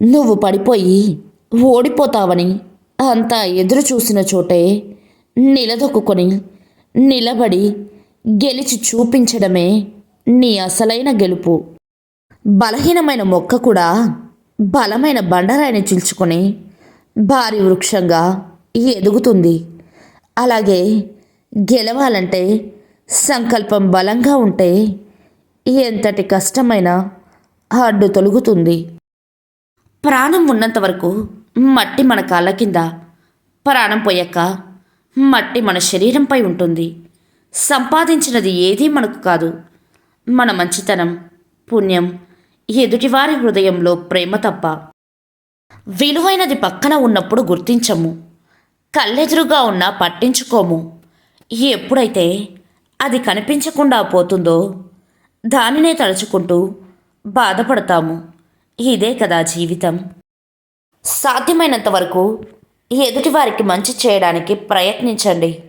నువ్వు పడిపోయి ఓడిపోతావని అంతా ఎదురు చూసిన చోటే నిలదొక్కుని నిలబడి గెలిచి చూపించడమే నీ అసలైన గెలుపు. బలహీనమైన మొక్క కూడా బలమైన బండరాయిని చిల్చుకొని భారీ వృక్షంగా ఎదుగుతుంది. అలాగే గెలవాలంటే సంకల్పం బలంగా ఉంటే ఎంతటి కష్టమైన అడ్డు తొలుగుతుంది. ప్రాణం ఉన్నంత వరకు మట్టి మన కాళ్ళ కింద ప్రాణం పోయాక మట్టి మన శరీరంపై ఉంటుంది. సంపాదించినది ఏదీ మనకు కాదు. మన మంచితనం పుణ్యం ఎదుటివారి హృదయంలో ప్రేమ తప్ప. విలువైనది పక్కన ఉన్నప్పుడు గుర్తించము. కళ్ళెదురుగా ఉన్నా పట్టించుకోము. ఎప్పుడైతే అది కనిపించకుండా పోతుందో దానినే తలుచుకుంటూ బాధపడతాము. ఇదే కదా జీవితం. సాధ్యమైనంత వరకు ఎదుటివారికి మంచి చేయడానికి ప్రయత్నించండి.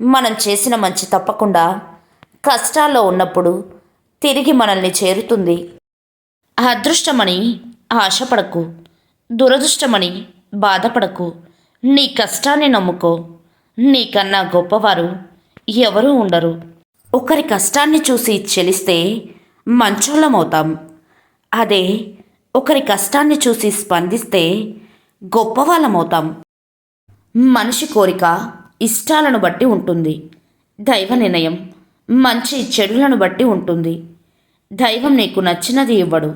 మనం చేసిన మంచి తప్పకుండా కష్టాల్లో ఉన్నప్పుడు తిరిగి మనల్ని చేరుతుంది. అదృష్టమని ఆశపడకు దురదృష్టమని బాధపడకు. నీ కష్టాన్ని నమ్ముకో నీకన్నా గొప్పవారు ఎవరూ ఉండరు. ఒకరి కష్టాన్ని చూసి చెలిస్తే మంచోళ్ళమవుతాం. అదే ఒకరి కష్టాన్ని చూసి స్పందిస్తే గొప్పవాళ్ళమవుతాం. మనిషి కోరిక ఇష్టాలను బట్టి ఉంటుంది. దైవ నిర్ణయం మంచి చెడులను బట్టి ఉంటుంది. దైవం నీకు నచ్చినది ఇవ్వడు.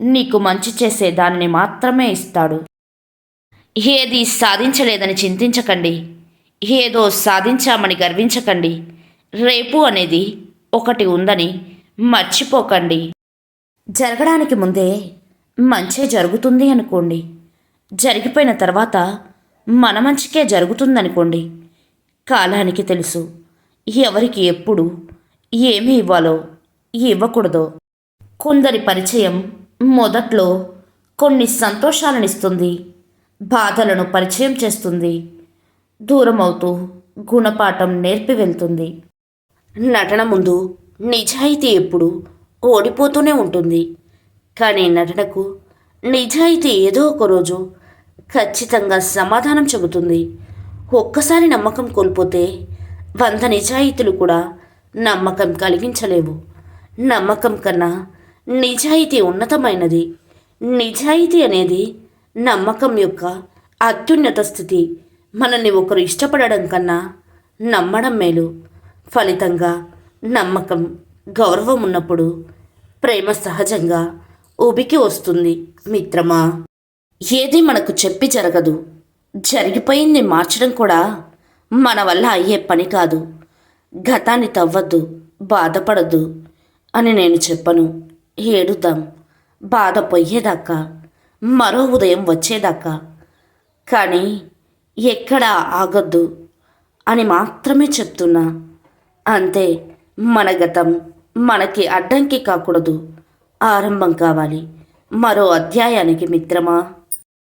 నీకు మంచి చేసే దానిని మాత్రమే ఇస్తాడు. ఏది సాధించలేదని చింతించకండి. ఏదో సాధించామని గర్వించకండి. రేపు అనేది ఒకటి ఉందని మర్చిపోకండి. జరగడానికి ముందే మంచే జరుగుతుంది అనుకోండి. జరిగిపోయిన తర్వాత మన మంచికే జరుగుతుందనుకోండి. కాలానికి తెలుసు ఎవరికి ఎప్పుడు ఏమి ఇవ్వాలో ఇవ్వకూడదో. కొందరి పరిచయం మొదట్లో కొన్ని సంతోషాలనిస్తుంది బాధలను పరిచయం చేస్తుంది దూరమవుతూ గుణపాఠం నేర్పి వెళ్తుంది. నటన ముందు నిజాయితీ ఎప్పుడు ఓడిపోతూనే ఉంటుంది. కానీ నటనకు నిజాయితీ ఏదో ఒక రోజు ఖచ్చితంగా సమాధానం చెబుతుంది. ఒక్కసారి నమ్మకం కోల్పోతే వంద నిజాయితీలు కూడా నమ్మకం కలిగించలేవు. నమ్మకం కన్నా నిజాయితీ ఉన్నతమైనది. నిజాయితీ అనేది నమ్మకం యొక్క అత్యున్నత స్థితి. మనల్ని ఒకరు ఇష్టపడడం కన్నా నమ్మడం మేలు. ఫలితంగా నమ్మకం గౌరవం ఉన్నప్పుడు ప్రేమ సహజంగా ఉబికి వస్తుంది మిత్రమా. ఏది మనకు చెప్పి జరగదు. జరిగిపోయింది మార్చడం కూడా మన వల్ల అయ్యే పని కాదు. గతాన్ని తవ్వద్దు బాధపడద్దు అని నేను చెప్పను. ఏడుద్దాం బాధ పోయేదాకా మరో ఉదయం వచ్చేదాకా. కానీ ఎక్కడా ఆగద్దు అని మాత్రమే చెప్తున్నా. అంతే మన గతం మనకి అడ్డంకి కాకూడదు. ఆరంభం కావాలి. మరో అధ్యాయానికి మిత్రమా?